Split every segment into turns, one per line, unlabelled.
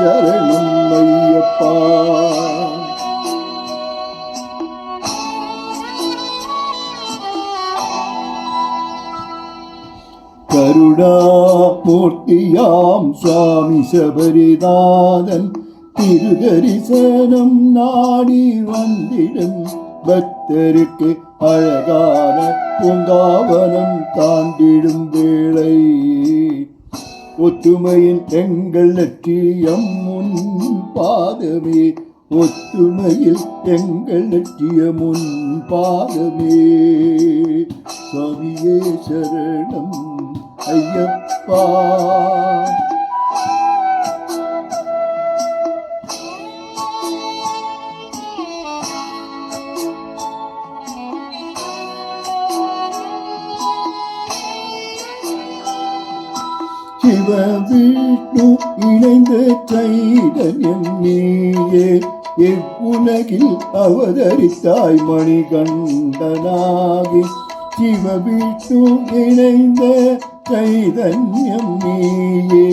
சரணம் ஐயப்பா கருடா போட்டியாம் சுவாமி சபரிநாதன் திருதரிசனம் நாடி வந்திடும் பக்தருக்கு அழகான பூங்காவனம் தாண்டிடும் வேளை. ஒத்துமையின் எங்கள் லட்சியம் முன் பாதமே. ஒத்துமையில் எங்கள் லட்சியம் முன் பாதமே. சுவாமியே சரணம் ஐயப்பா. சிவ விஷ்ணு இணைந்த சைதன்யம் நீயே இவ்வுலகில் அவதரித்தாய் மணிகண்டனாகி சிவ விஷ்ணு இணைந்த சைதன்யம் நீயே.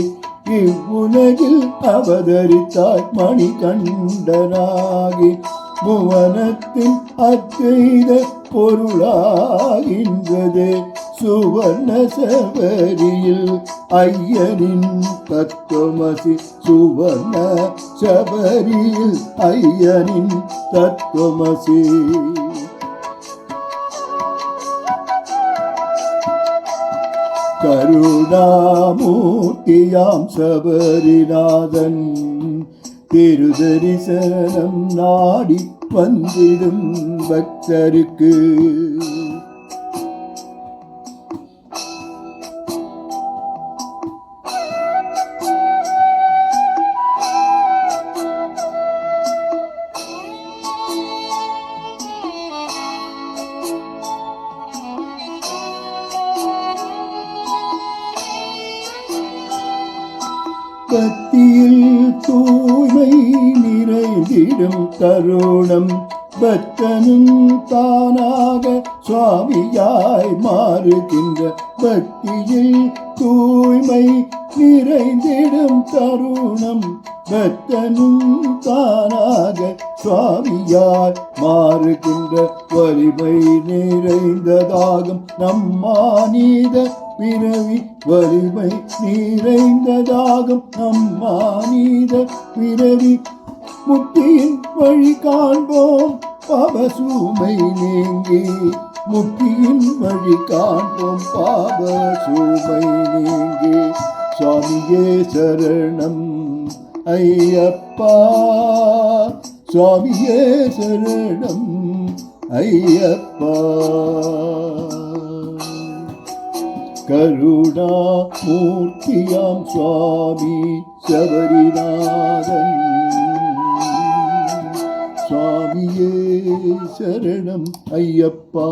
இவ்வுலகில் அவதரித்தாய் மணிகண்டனாகி புவனத்தின் அத்தைத பொருளாகின்றது. சுவர்ண சபரியில் ஐயனின் தத்துவமசி சுவர்ண சபரியில் ஐயனின் தத்துவமசி. கருணாமூர்த்தியாம் சபரிநாதன் திருதரிசனம் நாடி வந்திடும் பக்தருக்கு. பக்தியில் தூய்மை நிறைந்திடும் தருணம். பக்தனும் தானாக சுவாமியாய் மாறுகின்ற பக்தியில் தூய்மை நிறைந்திடும் தருணம். பக்தனும் தானாக சுவாமியாய் மாறுகின்ற வலிமை நிறைந்ததாகும். நம்மானீத பிறவி வலிமை நிறைந்ததாகும். நம்மானீத பிறவி முக்தியின் வழி காண்போம். பாபசூமை நீங்கி முக்தியின் வழி காண்போம். பாபசூமை நீங்கி சுவாமியே சரணம் ஐயப்பா. சுவாமியே சரணம் ஐயப்பா. கருணாமூர்த்தியாம் சுவாமி சபரிநாதன். சுவாமியே சரணம் ஐயப்பா.